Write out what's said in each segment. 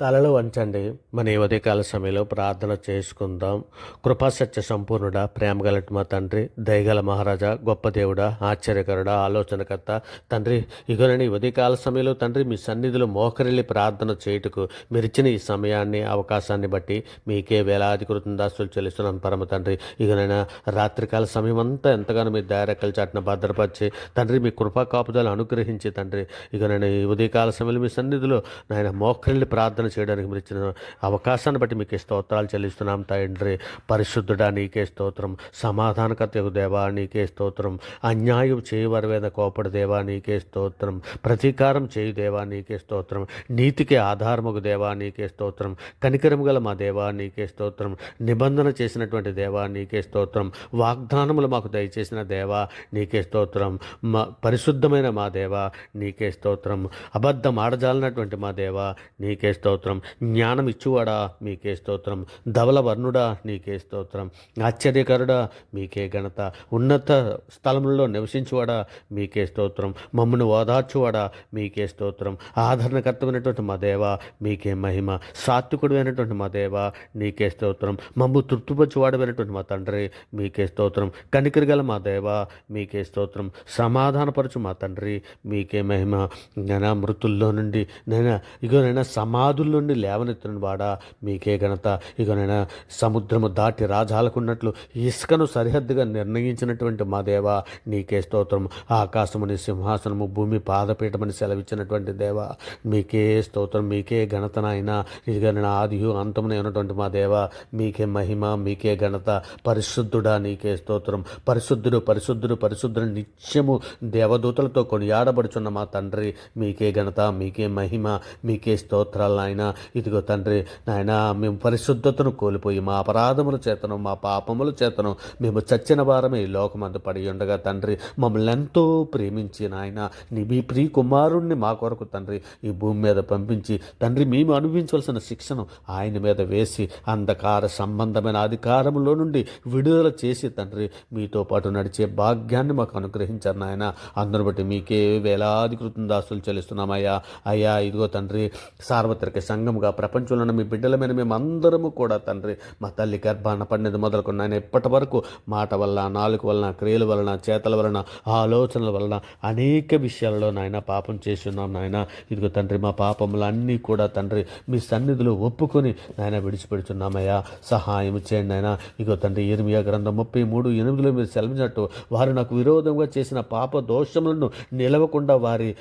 తలలు వంచండి. మన ఉదయకాల సమయంలో ప్రార్థన చేసుకుందాం. కృపాసత్య సంపూర్ణుడ ప్రేమగలటి మా తండ్రి దయగల మహారాజా గొప్ప దేవుడా ఆశ్చర్యకరుడా ఆలోచనకర్త. తండ్రి ఇగోనని ఉదయకాల సమయంలో తండ్రి మీ సన్నిధిలో మోకరిల్లి ప్రార్థన చేయుటకు మీరిచ్చిన ఈ సమయాన్ని అవకాశాన్ని బట్టి మీకే వేలాది కృతందాస్తులు చెల్లిస్తున్నాను పరమ తండ్రి. ఇగనైనా రాత్రికాల సమయం అంతా ఎంతగానో మీ డైరెక్కల చాటున భద్రపరిచి తండ్రి మీ కృపా కాపుదలు అనుగ్రహించి తండ్రి ఇగనైనా ఈ ఉదయకాల సమయంలో మీ సన్నిధిలో నాయన మోకరిల్లి ప్రార్థన చేయడానికి మీరు ఇచ్చిన అవకాశాన్ని బట్టి మీకు స్తోత్రాలు చెల్లిస్తున్నాం తండ్రి పరిశుద్ధుడా నీకే స్తోత్రం సమాధానకర్తకు దేవా నీకే స్తోత్రం అన్యాయం చేయవారి మీద కోపడు దేవా నీకే స్తోత్రం ప్రతీకారం చేయు దేవా నీకే స్తోత్రం నీతికి ఆధారముకు దేవా నీకే స్తోత్రం కనికరం గల మా దేవా నీకే స్తోత్రం నిబంధన చేసినటువంటి దేవా నీకే స్తోత్రం వాగ్దానములు మాకు దయచేసిన దేవా నీకే స్తోత్రం మా పరిశుద్ధమైన మా దేవా నీకే స్తోత్రం అబద్ధం ఆడజాలినటువంటి మా దేవా నీకే స్తోత్రం జ్ఞానం ఇచ్చువాడా మీకే స్తోత్రం. ధవల వర్ణుడా నీకే స్తోత్రం. ఆశ్చర్యకరుడా? మీకే ఘనత. ఉన్నత స్థలములలో నివసించువాడా? మీకే స్తోత్రం. మమ్మను ఓదార్చువాడా? మీకే స్తోత్రం. ఆదరణకర్తమైనటువంటి మా దేవా మీకే మహిమ. సాత్వికుడు అయినటువంటి మా దేవా నీకే స్తోత్రం. మమ్ము తృప్తిపరచువాడమైనటువంటి మా తండ్రి మీకే స్తోత్రం. కనికరి గల మా దేవా మీకే స్తోత్రం. సమాధానపరచు మా తండ్రి మీకే మహిమ. నేను మృతుల్లో నుండి నేను ఇగోనైనా సమాధుల నుండి లేవనెత్తిన వాడా. మీకే ఘనత. ఇగోనైనా సముద్రము దాటి రాజాలకున్నట్లు ఇసుకను సరిహద్దుగా నిర్ణయించినటువంటి మా దేవా నీకే స్తోత్రం. ఆకాశముని సింహాసనము భూమి పాదపీఠమని సెలవిచ్చినటువంటి దేవా మీకే స్తోత్రం మీకే ఘనత నాయన. ఇదిగా నేను ఆదియు అంతమునే ఉన్నటువంటి మా దేవా మీకే మహిమ మీకే ఘనత. పరిశుద్ధుడా నీకే స్తోత్రం. పరిశుద్ధుడు పరిశుద్ధుడు పరిశుద్ధుడు నిత్యము దేవదూతలతో కొనియాడబడుచున్న మా తండ్రి మీకే ఘనత మీకే మహిమ మీకే స్తోత్రాలు నాయన. ఇదిగో తండ్రి నాయన మేము పరిశుద్ధతను కోల్పోయి మా అపరాధముల చేతను మా పాపముల చేతను మేము చచ్చిన వారమే ఈ లోకమందు పడి ఉండగా తండ్రి మమ్మల్ని ఎంతో ప్రేమించి నాయన నీ మీ ప్రియ కుమారుణ్ణి మా కొరకు తండ్రి ఈ భూమి మీద పంపించి తండ్రి మేము అనుభవించవలసిన శిక్షను ఆయన మీద వేసి అంధకార సంబంధమైన అధికారంలో నుండి విడుదల చేసి తండ్రి మీతో పాటు నడిచే భాగ్యాన్ని మాకు అనుగ్రహించారు నాయన. అందరిని బట్టి మీకే వేలాది కృతందాస్తులు చెల్లిస్తున్నామయ్యా. అయ్యా ఇదిగో తండ్రి సార్వత్రిక సంఘముగా ప్రపంచంలో ఉన్న మీ బిడ్డల మీద మేము అందరము కూడా తండ్రి మా తల్లి గర్భాన పడినది మొదలుకొని ఆయన ఇప్పటి వరకు మాట వలన నాలుగు వలన క్రియల వలన చేతల వలన ఆలోచనల వలన అనేక విషయాలలో నాయన పాపం చేసి ఉన్నాం నాయన. ఇదిగో తండ్రి మా పాపములు అన్నీ కూడా తండ్రి మీ సన్నిధిలో ఒప్పుకొని నాయన విడిచిపెడుచున్నామయ్యా. సహాయం చేయండి నాయన. ఇదిగో తండ్రి ఇర్మియా గ్రంథం ముప్పై మూడు ఎనిమిదిలో మీరు సెలవినట్టు వారు నాకు విరోధంగా చేసిన పాప దోషములను నిలవకుండా వారి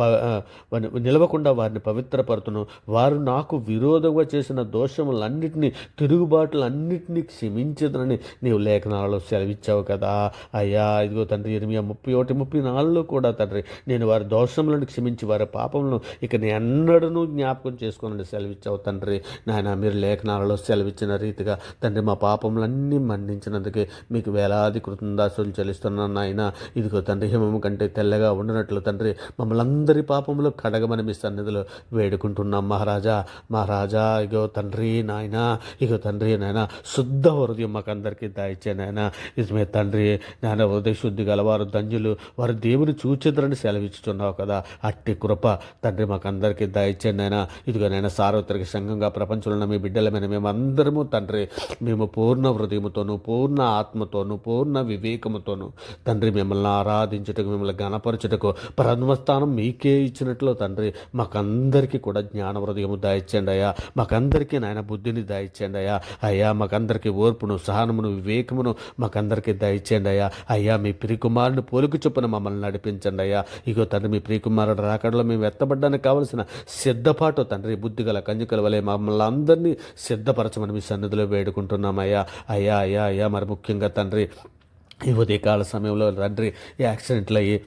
ప- నిలవకుండా వారిని పవిత్రపరుతును. వారు నాకు విరోధంగా చేసిన దోషములన్నిటినీ తిరుగుబాటులన్నిటినీ క్షమించదని నీవు లేఖనాలలో సెలవిచ్చావు కదా. అయ్యా ఇదిగో తండ్రి ఇరవై ముప్పై ఒకటి ముప్పై నాలుగులో కూడా తండ్రి నేను వారి దోషములను క్షమించి వారి పాపములను ఇక నేను ఎన్నడూ జ్ఞాపకం చేసుకోనని సెలవిచ్చావు తండ్రి. నాయన మీరు లేఖనాలలో సెలవిచ్చిన రీతిగా తండ్రి మా పాపములన్నీ మన్నించినందుకే మీకు వేలాది కృతందాసులు చెల్లిస్తున్నాను నాయన. ఇదిగో తండ్రి హిమము కంటే తెల్లగా ఉండనట్లు తండ్రి మమ్మల్ని అందరి పాపములు కడగమని మీ సన్నిధిలో వేడుకుంటున్నాం మహారాజా మహారాజా ఇగో తండ్రి నాయన ఇగో తండ్రి నాయన శుద్ధ హృదయం మాకందరికీ దాయిచ్చే నాయన. నిజమే తండ్రి నాయన హృదయ శుద్ధి గలవారు దంజులు వారు దేవుని చూచిద్రని సెలవిచ్చుచున్నావు కదా. అట్టి కృప తండ్రి మాకందరికీ దాయిచ్చే నాయన. ఇదిగో నాయన సార్వత్రిక సంఘంగా ప్రపంచంలో మీ బిడ్డలమైన మేము అందరము తండ్రి మేము పూర్ణ హృదయముతోనూ పూర్ణ ఆత్మతోను పూర్ణ వివేకముతోను తండ్రి మిమ్మల్ని ఆరాధించుటకు మిమ్మల్ని గణపరచుటకు ప్రథమస్థానం మీకే ఇచ్చినట్లు తండ్రి మాకందరికీ కూడా జ్ఞాన హృదయము దాయిచ్చండి అయ్యా. మాకందరికీ నాయన బుద్ధిని దాయిచ్చండి అయ్యా. అయ్యా మాకందరికీ ఓర్పును సహనమును వివేకమును మాకందరికీ దయచేయండి అయ్యా. అయ్యా మీ ప్రియకుమారుని పోలికి చొప్పున మమ్మల్ని నడిపించండి అయ్యా. ఇగో తండ్రి మీ ప్రియకుమారుడు రాకడలో మేము ఎత్తబడ్డానికి కావలసిన సిద్ధపాటు తండ్రి బుద్ధిగల కంజుకల వలె మమ్మల్ని అందరినీ సిద్ధపరచమని మీ సన్నిధిలో వేడుకుంటున్నాం అయ్యా. అయ్యా అయ్యా అయ్యా. మరి ముఖ్యంగా తండ్రి ఈ ఉదయకాల సమయంలో తండ్రి యాక్సిడెంట్లు అయ్యి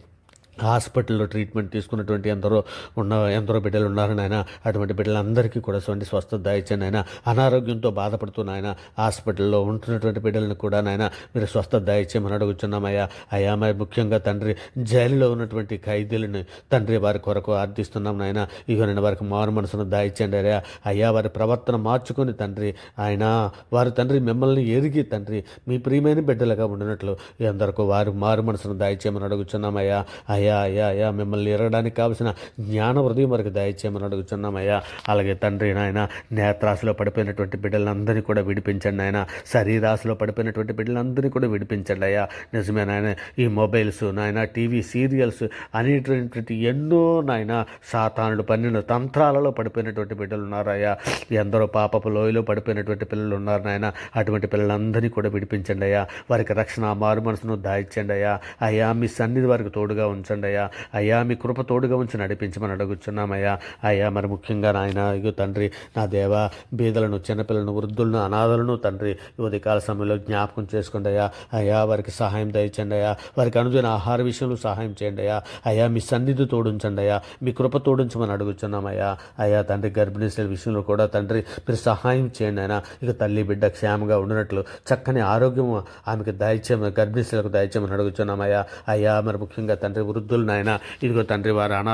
హాస్పిటల్లో ట్రీట్మెంట్ తీసుకున్నటువంటి ఎందరో ఉన్న ఎందరో బిడ్డలు ఉన్నారు నాయన. అటువంటి బిడ్డలందరికీ కూడా సొంటి స్వస్థత దాయిచ్చండి ఆయన అనారోగ్యంతో బాధపడుతూ నాయన హాస్పిటల్లో ఉంటున్నటువంటి బిడ్డలను కూడా నాయన మీరు స్వస్థత దాయిచ్చేయమని అడుగుతున్నామయ్యా అయ్యా మరి ముఖ్యంగా తండ్రి జైలులో ఉన్నటువంటి ఖైదీలను తండ్రి వారి కొరకు ఆర్థిస్తున్నాం నాయన. ఇగో నేను వారికి మారు మనసును దాయిచ్చండి అయ్యా. అయ్యా వారి ప్రవర్తన మార్చుకొని తండ్రి ఆయన వారి తండ్రి మిమ్మల్ని ఎరిగి తండ్రి మీ ప్రియమైన బిడ్డలుగా ఉండినట్లు ఎందరికో వారు మారు మనసును దాయిచేయమని అడుగుతున్నామయ్యా అయ్యా అయ్యా అయ్యా మిమ్మల్ని ఎరగడానికి కావలసిన జ్ఞాన హృదయం వరకు దయచేయమని అడుగుతున్నామయ్యా అలాగే తండ్రి నాయన నేత్రాశలో పడిపోయినటువంటి బిడ్డలందరినీ కూడా విడిపించండి నాయన. శరీరాశలో పడిపోయినటువంటి బిడ్డలందరినీ కూడా విడిపించండి అయ్యా. నిజమే నాయన ఈ మొబైల్స్ నాయన టీవీ సీరియల్స్ అనేటువంటి ఎన్నో నాయన సాతానుడు పన్నెండు తంత్రాలలో పడిపోయినటువంటి బిడ్డలు ఉన్నారయ్యా ఎందరో పాపపు లోయలో పడిపోయినటువంటి పిల్లలు ఉన్నారు నాయన. అటువంటి పిల్లలందరినీ కూడా విడిపించండి అయ్యా. వారికి రక్షణ మారు మనసును దాయిచ్చండి అయ్యా. అయ్యా మీ సన్నిధి వారికి తోడుగా ఉంచండి. అయ్యా అయ్యా మీ కృప తోడుగా ఉంచి నడిపించమని అడుగుచున్నామయ్యా. అయ్యా మరి ముఖ్యంగా నాయన ఇగో తండ్రి నా దేవ బీదలను చిన్నపిల్లలను వృద్ధులను అనాథలను తండ్రి ఉదయకాల సమయంలో జ్ఞాపకం చేసుకోండి అయ్యా అయ్యా వారికి సహాయం దయచండి అయ్యా వారికి అనుదిన ఆహార విషయంలో సహాయం చేయండి అయ్యా అయ్యా మీ సన్నిధి తోడుంచండి అయ్యా మీ కృప తోడించమని అడుగుచున్నామయ్యా. అయ్యా తండ్రి గర్భిణీ విషయంలో కూడా తండ్రి మీరు సహాయం చేయండి అయినా ఇక తల్లి బిడ్డ క్షేమంగా ఉండినట్లు చక్కని ఆరోగ్యం ఆమెకు దయచేయమని గర్భిణీ స్త్రీలకు దయచేయమని అడుగుచున్నామయ్యా. అయ్యా మరి ముఖ్యంగా తండ్రి వృద్ధులు నాయన ఇదిగో తండ్రి వారు అనా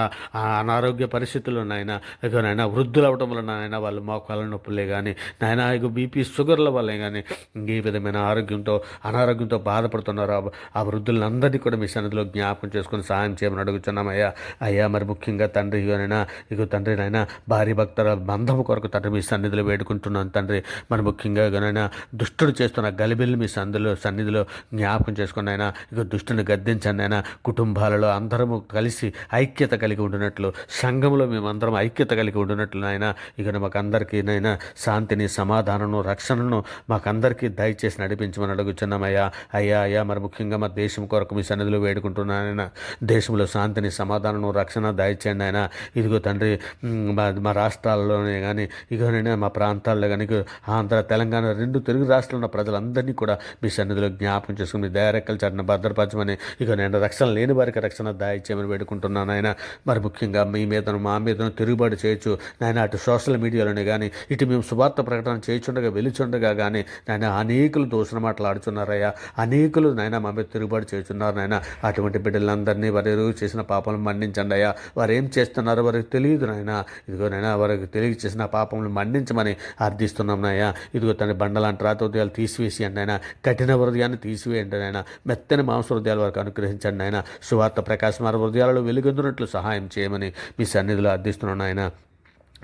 అనారోగ్య పరిస్థితులు నాయన ఇదిగో నాయన వృద్ధులు అవడం వల్ల నాయన వాళ్ళు మోకాల నొప్పులే కానీ నాయన ఇగో బీపీ షుగర్ల వల్లే కానీ ఈ విధమైన ఆరోగ్యంతో అనారోగ్యంతో బాధపడుతున్నారు ఆ- వృద్ధులందరినీ కూడా మీ సన్నిధిలో జ్ఞాపకం చేసుకుని సహాయం చేయమని అడుగుతున్నామయ్యా అయ్యా మరి ముఖ్యంగా తండ్రి ఇగోనైనా ఇగో తండ్రి నాయన భారీ భక్తుల బంధం కొరకు తండ్రి మీ సన్నిధిలో వేడుకుంటున్నాను తండ్రి. మరి ముఖ్యంగా ఇగోనైనా దుష్టుడు చేస్తున్న గలిబిల్ని మీ సన్నిధిలో సన్నిధిలో జ్ఞాపకం చేసుకుని అయినా ఇక దుష్టుని గద్దించండి అయినా కుటుంబాలలో అందరము కలిసి ఐక్యత కలిగి ఉండినట్లు సంఘంలో మేమందరం ఐక్యత కలిగి ఉండినట్లు నాయన ఇక మాకు అందరికీ నైనా శాంతిని సమాధానము రక్షణను మాకందరికీ దయచేసి నడిపించమని అడుగుచున్నామయ్యా. అయ్యా అయ్యా మరి ముఖ్యంగా మా దేశం కొరకు మీ సన్నిధిలో వేడుకుంటున్నానైనా దేశంలో శాంతిని సమాధానము రక్షణ దయచేయండి ఆయన ఇదిగో తండ్రి మా మా రాష్ట్రాల్లోనే కానీ ఇగోనైనా మా ప్రాంతాల్లో కానీ ఆంధ్ర తెలంగాణ రెండు తెలుగు రాష్ట్రాల్లో ఉన్న ప్రజలందరినీ కూడా మీ సన్నిధిలో జ్ఞాపకం చేసుకుని మీ దయారెక్కల భద్రపరచమని ఇక నేను రక్షణ లేని వారికి రక్షణ దాయిచ్చేయమని వేడుకుంటున్నాను ఆయన మరి ముఖ్యంగా మీ మీదను మా మీదను తిరుగుబాటు చేయొచ్చు. నాయన అటు సోషల్ మీడియాలోనే కానీ ఇటు మేము శుభార్త ప్రకటన చేయుచుండగా వెలుచుండగా కానీ నాయన అనేకులు దోషణ మాట్లాడుచున్నారయ్యా అనేకులు నాయన మా మీద తిరుగుబాటు చేస్తున్నారు నాయన. అటువంటి బిడ్డలందరినీ వారు ఎరుగు చేసిన పాపలను మన్నించండి అయ్యా. వారు ఏం చేస్తున్నారో వారికి తెలియదు నాయన. ఇదిగో నాయన వారికి తెలియ చేసిన పాపములు మన్నించమని అర్థిస్తున్నాం నాయన. ఇదిగో తన బండలాంటి రాత హృదయాలు తీసివేసి నాయన. కఠిన హృదయాన్ని తీసివేయండి నాయన. మెత్తని మాంస హృదయాలు వారికి అనుగ్రహించండి నాయన. సువార్త ప్రకాశమాన హృదయాలలో వెలుగొందునట్లు సహాయం చేయమని మీ సన్నిధిలో అర్థిస్తున్నాను ఆయన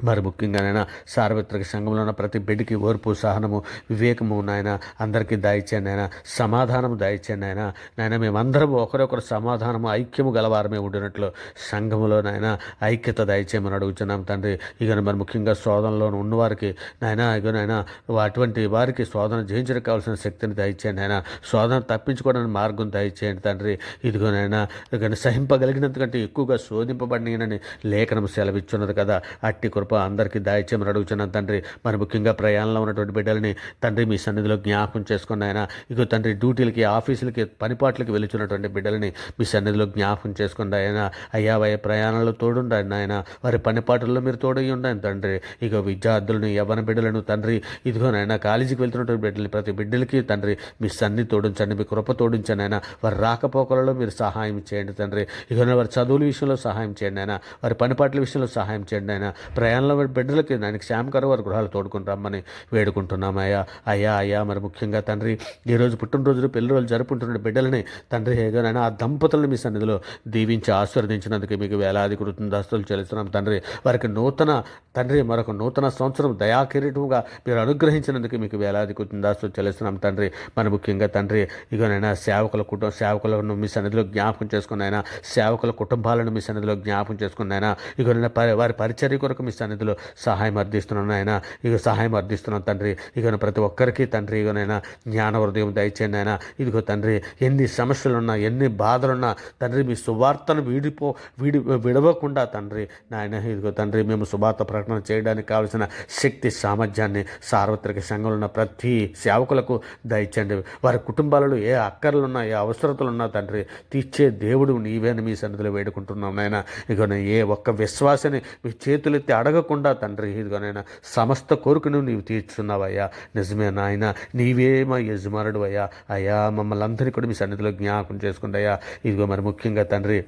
మరి ముఖ్యంగానైనా సార్వత్రిక సంఘంలో ఉన్న ప్రతి బిడ్డకి ఓర్పు సహనము వివేకము నాయన అందరికీ దాయిచ్చాను నాయన సమాధానము దాయిచ్చాను నాయన. నాయన మేమందరం ఒకరొకరు సమాధానము ఐక్యము గలవారమే ఉండినట్లు సంఘములో నాయన ఐక్యత దయచేయమని అడుగుతున్నాం తండ్రి. ఇక మరి ముఖ్యంగా శోధనలో ఉన్నవారికి నాయన ఇక నాయన అటువంటి వారికి శోధన జయించడానికి కావాల్సిన శక్తిని దయచేయండి నాయన. శోధన తప్పించుకోవడానికి మార్గం దయచేయండి తండ్రి. ఇదిగోనైనా ఇక సహింపగలిగినంతకంటే ఎక్కువగా శోధింపబడినని లేఖనం సెలవిచ్చున్నది కదా. అట్టి కృప అందరికీ దాయిత్యమని అడుగుచున్నాను. తండ్రి మరి ముఖ్యంగా ప్రయాణంలో ఉన్నటువంటి బిడ్డలని తండ్రి మీ సన్నిధిలో జ్ఞాపకం చేసుకున్న ఆయన ఇక తండ్రి డ్యూటీలకి ఆఫీసులకి పనిపాట్లకి వెళుచున్నటువంటి బిడ్డలని మీ సన్నిధిలో జ్ఞాపకం చేసుకున్న ఆయన అయ్యా వయ ప్రయాణంలో తోడుండండి ఆయన వారి పనిపాటల్లో మీరు తోడై ఉండండి తండ్రి. ఇక విద్యార్థులను యవన బిడ్డలను తండ్రి ఇదిగో నాయన కాలేజీకి వెళ్తున్నటువంటి బిడ్డలు ప్రతి బిడ్డలకి తండ్రి మీ సన్ని తోడించండి మీ కృప తోడించండి ఆయన వారి రాకపోకలలో మీరు సహాయం చేయండి తండ్రి. ఇక వారి చదువుల విషయంలో సహాయం చేయండి ఆయన వారి పనిపాట్ల విషయంలో సహాయం చేయండి ఆయన ప్రయాణంలో బిడ్డలకి దానికి శ్యామకర వారి గృహాలు తోడుకుని రమ్మని వేడుకుంటున్నాం. అయ్యా అయ్యా అయ్యా మరి ముఖ్యంగా తండ్రి ఈరోజు పుట్టినరోజులు పెళ్ళి రోజులు జరుపుకుంటున్న బిడ్డలని తండ్రి ఏగానైనా ఆ దంపతులను మీ సన్నిధిలో దీవించి ఆశీర్వదించినందుకు మీకు వేలాది కృతజ్ఞతలు చెల్లిస్తున్నాం తండ్రి. వారికి నూతన తండ్రి మరొక నూతన సంవత్సరం దయాకిరీటముగా మీరు అనుగ్రహించినందుకు మీకు వేలాది కృతజ్ఞతలు చెల్లిస్తున్నాం తండ్రి. మరి ముఖ్యంగా తండ్రి ఇగోనైనా సేవకుల కుటుంబ సేవకులను మీ సన్నిధిలో జ్ఞాపకం చేసుకున్నాయినా సేవకుల కుటుంబాలను మీ సన్నిధిలో జ్ఞాపకం చేసుకున్నాయినా ఇగోనైనా పరి వారి పరిచర్య కొరకు మీ సన్నిధిలో సహాయం అర్థిస్తున్నాను ఆయన ఇక సహాయం అర్థిస్తున్నాను తండ్రి. ఇక ప్రతి ఒక్కరికి తండ్రి. ఇగనైనా జ్ఞాన హృదయం దయచేయండి ఆయన ఇదిగో తండ్రి ఎన్ని సమస్యలున్నా ఎన్ని బాధలున్నా తండ్రి మీ సువార్తను వీడిపో వీడి విడవకుండా తండ్రి నాయన ఇదిగో తండ్రి మేము సువార్త ప్రకటన చేయడానికి కావలసిన శక్తి సామర్థ్యాన్ని సార్వత్రిక సంఘంలో ఉన్న ప్రతి సేవకులకు దయచండి వారి కుటుంబాలలో ఏ అక్కర్లున్నా ఏ అవసరతలున్నా తండ్రి తీర్చే దేవుడు నీవేని మీ సన్నిధిలో వేడుకుంటున్నాం నాయన. ఇక ఏ ఒక్క విశ్వాసని మీ చేతులెత్తి అడగకుండా తండ్రి ఇదిగోనైనా సమస్త కోరికను నీవు తీర్చున్నావయ్యా నిజమే నాయన నీవే మా యజమానుడు అయ్యా. అయ్యా మమ్మల్ని అందరినీ కూడా మీ సన్నిధిలో జ్ఞాపకం చేసుకుంటాయా ఇదిగో మరి ముఖ్యంగా తండ్రి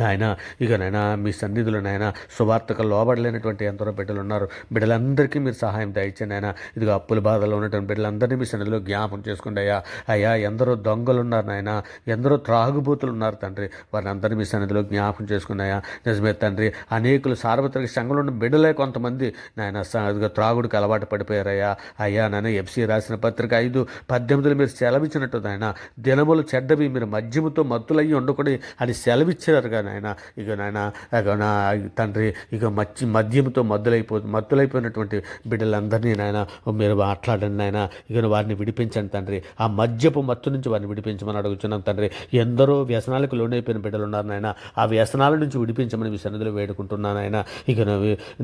నాయన ఇక నాయన మీ సన్నిధులు నాయన సువార్తకు లోబడలేనటువంటి ఎందరో బిడ్డలు ఉన్నారు. బిడ్డలందరికీ మీరు సహాయం దయచండి నాయన. ఇదిగో అప్పుల బాధలో ఉన్నటువంటి బిడ్డలందరినీ మీ సన్నిధిలో జ్ఞాపం చేసుకోండి అయ్యా. అయ్యా ఎందరో దొంగలు ఉన్నారు నాయన. ఎందరో త్రాగుబోతులు ఉన్నారు తండ్రి. వారిని అందరినీ మీ సన్నిధిలో జ్ఞాపం చేసుకున్నాయా నిజమే తండ్రి అనేకులు సార్వత్రిక సంఘంలో ఉన్న బిడ్డలే కొంతమంది. నాయన ఇదిగో త్రాగుడికి అలవాటు పడిపోయారయ్యా. అయ్యా నాయన ఎఫ్సి రాసిన పత్రిక ఐదు పద్దెనిమిదిలో మీరు సెలవిచ్చినట్టు నాయన. దినములు చెడ్డవి మీరు మద్యముతో మత్తులయ్యి ఉండకూడదు అని సెలవిచ్చారుగా నాయన ఇక నాయన ఇక నా తండ్రి ఇక మచ్చి మద్యముతో మద్దులైపో మత్తులైపోయినటువంటి బిడ్డలందరినీ నాయన మీరు మాట్లాడండి నాయన ఇక వారిని విడిపించండి తండ్రి. ఆ మద్యపు మత్తు నుంచి వారిని విడిపించమని అడుగుతున్నాం తండ్రి. ఎందరో వ్యసనాలకు లోనైపోయిన బిడ్డలు ఉన్నారు నాయన. ఆ వ్యసనాల నుంచి విడిపించమని మీ సన్నిధిలో వేడుకుంటున్నాను నాయన ఇక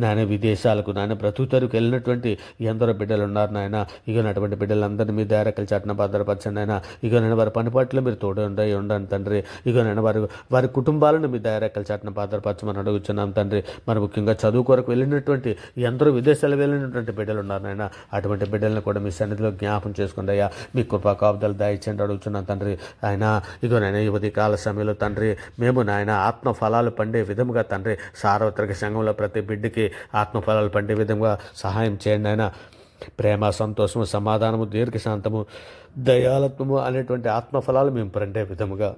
నాయన విదేశాలకు నాయన బ్రతుకుతరుకు వెళ్ళినటువంటి ఎందరో బిడ్డలు ఉన్నారు నాయన ఇక అటువంటి బిడ్డలందరినీ మీ దారకలు చాటున భద్రపరచండి ఆయన ఇక నేను వారి పనిపాట్లో మీరు తోడు ఉండి ఉండండి తండ్రి. ఇక నేను వారి వారి కుటుంబాలను మీ దారకలు చాటున భద్రపరచమని అడుగుతున్నాం తండ్రి. మరి ముఖ్యంగా చదువు కొరకు వెళ్ళినటువంటి ఎందరో విదేశాలు వెళ్ళినటువంటి బిడ్డలు ఉన్నారు నాయన. అటువంటి బిడ్డలను కూడా మీ సన్నిధిలో జ్ఞాపం చేసుకోండి అయ్యా. మీ కృపా కాపుదలు దయచేయండి అడుగుతున్నాం తండ్రి. ఆయన ఇగో నాయన యువతి కాల సమయంలో తండ్రి మేము నాయన ఆత్మ ఫలాలు పండే విధముగా తండ్రి సార్వత్రిక సంఘంలో ప్రతి బిడ్డకి ఆత్మ ఫలాలు పండే విధంగా సహాయం చేయండి ఆయన ప్రేమ సంతోషము సమాధానము దీర్ఘశాంతము దయాలత్వము అనేటువంటి ఆత్మఫలాలు మేము పండే విధముగా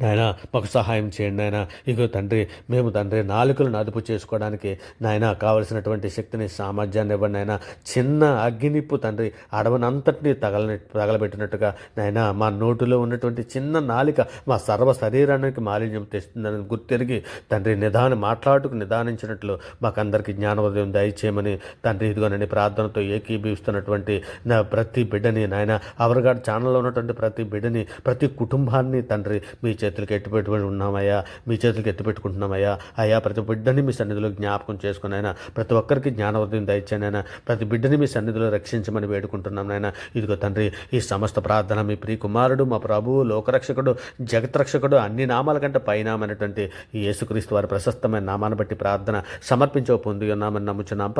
నాయన మాకు సహాయం చేయండి నాయన. ఇగో తండ్రి మేము తండ్రి నాలుకలను అదుపు చేసుకోవడానికి నాయన కావలసినటువంటి శక్తిని సామర్థ్యాన్ని ఇవ్వండి నాయన. చిన్న అగ్గినిప్పు తండ్రి అడవనంతటినీ తగలని తగలబెట్టినట్టుగా నాయన మా నోటిలో ఉన్నటువంటి చిన్న నాలిక మా సర్వ శరీరానికి మాలిన్యం తెస్తుందని గుర్తెరిగి తండ్రి నిదానం మాట్లాడుకు నిదానించినట్లు మాకందరికీ జ్ఞానోదయం దయచేయమని తండ్రి ఇదిగోనని ప్రార్థనతో ఏకీభవిస్తున్నటువంటి నా ప్రతి బిడ్డని నాయన అవరగాడు ఛానల్లో ఉన్నటువంటి ప్రతి బిడ్డని ప్రతి కుటుంబాన్ని తండ్రి మీ చేతులకి ఎత్తిపెట్టుకుని ఉన్నామయ్యా మీ చేతులకు చేతులకి ఎత్తిపెట్టుకుంటున్నామయ్యా అయ్యా ప్రతి బిడ్డని మీ సన్నిధిలో జ్ఞాపకం చేసుకుని ప్రతి ఒక్కరికి జ్ఞానోదయం దయచాను అయినా ప్రతి బిడ్డని మీ సన్నిధిలో రక్షించమని వేడుకుంటున్నాం నాయన. ఇదిగో తండ్రి ఈ సమస్త ప్రార్థన మీ ప్రియ కుమారుడు మా ప్రభువు లోకరక్షకుడు జగత్రక్షకుడు అన్ని నామాల కంటే పైనామైనటువంటి ఈ యేసుక్రీస్తు వారి ప్రశస్తమైన నామాన్ని బట్టి ప్రార్థన సమర్పించవ పొంది ఉన్నామని నమ్ముచున్నాం.